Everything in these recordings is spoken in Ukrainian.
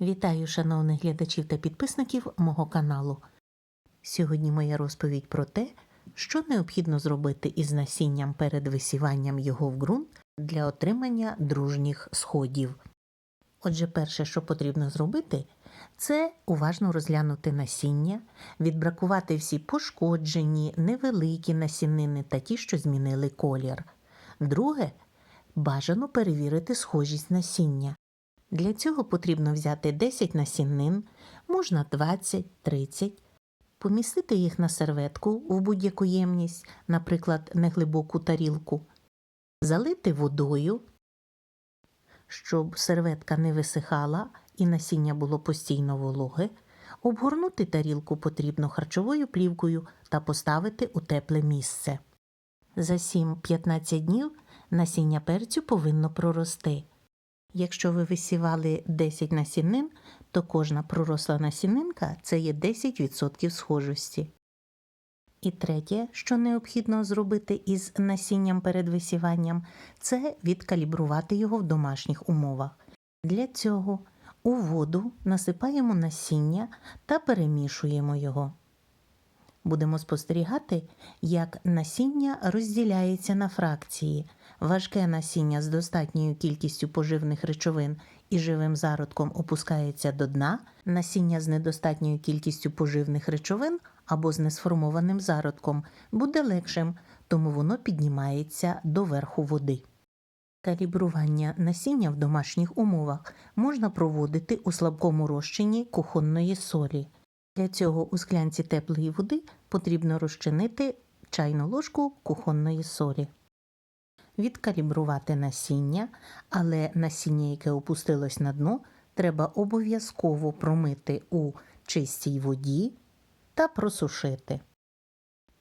Вітаю шановних глядачів та підписників мого каналу. Сьогодні моя розповідь про те, що необхідно зробити із насінням перед висіванням його в ґрунт для отримання дружніх сходів. Отже, перше, що потрібно зробити, це уважно розглянути насіння, відбракувати всі пошкоджені, невеликі насінини та ті, що змінили колір. Друге, бажано перевірити схожість насіння. Для цього потрібно взяти 10 насіннин, можна 20-30, помістити їх на серветку в будь-яку ємність, наприклад, неглибоку тарілку, залити водою, щоб серветка не висихала і насіння було постійно вологе, обгорнути тарілку потрібно харчовою плівкою та поставити у тепле місце. За 7-15 днів насіння перцю повинно прорости. Якщо ви висівали 10 насінин, то кожна проросла насінинка це є 10% схожості. І третє, що необхідно зробити із насінням перед висіванням, це відкалібрувати його в домашніх умовах. Для цього у воду насипаємо насіння та перемішуємо його. Будемо спостерігати, як насіння розділяється на фракції. Важке насіння з достатньою кількістю поживних речовин і живим зародком опускається до дна, насіння з недостатньою кількістю поживних речовин або з несформованим зародком буде легшим, тому воно піднімається до верху води. Калібрування насіння в домашніх умовах можна проводити у слабкому розчині кухонної солі. Для цього у склянці теплої води потрібно розчинити чайну ложку кухонної солі. Відкалібрувати насіння, але насіння, яке опустилось на дно, треба обов'язково промити у чистій воді та просушити.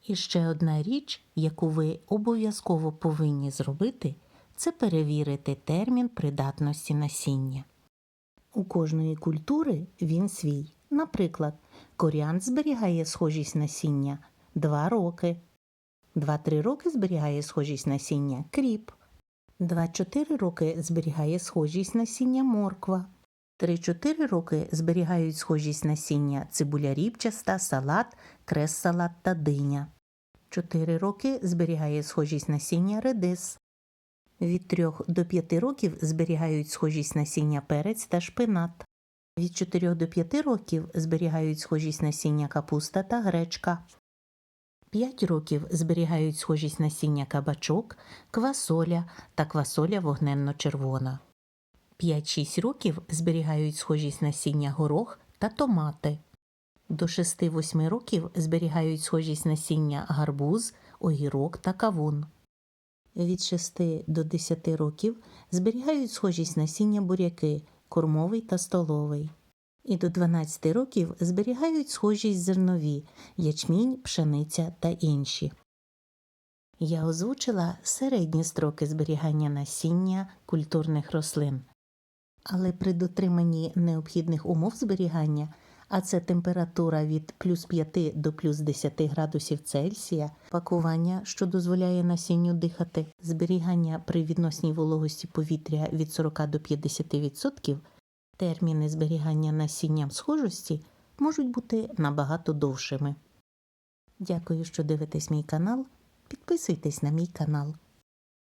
І ще одна річ, яку ви обов'язково повинні зробити, це перевірити термін придатності насіння. У кожної культури він свій. Наприклад, коріант зберігає схожість насіння 2 роки. 2-3 роки зберігає схожість насіння кріп. 2-4 роки зберігає схожість насіння морква. 3-4 роки зберігають схожість насіння цибуля рібчаста, салат, крес-салат та диня. 4 роки зберігає схожість насіння редис. Від 3 до 5 років зберігають схожість насіння перець та шпинат. Від 4 до 5 років зберігають схожість насіння капуста та гречка. 5 років зберігають схожість насіння кабачок, квасоля та квасоля вогненно-червона. 5-6 років зберігають схожість насіння горох та томати. До 6-8 років зберігають схожість насіння гарбуз, огірок та кавун. Від 6 до 10 років зберігають схожість насіння буряки, кормовий та столовий. І до 12 років зберігають схожість зернові ячмінь, пшениця та інші. Я озвучила середні строки зберігання насіння культурних рослин. Але при дотриманні необхідних умов зберігання, а це температура від плюс 5 до плюс 10 градусів Цельсія, пакування, що дозволяє насінню дихати, зберігання при відносній вологості повітря від 40 до 50%, терміни зберігання насінням схожості можуть бути набагато довшими. Дякую, що дивитесь мій канал. Підписуйтесь на мій канал.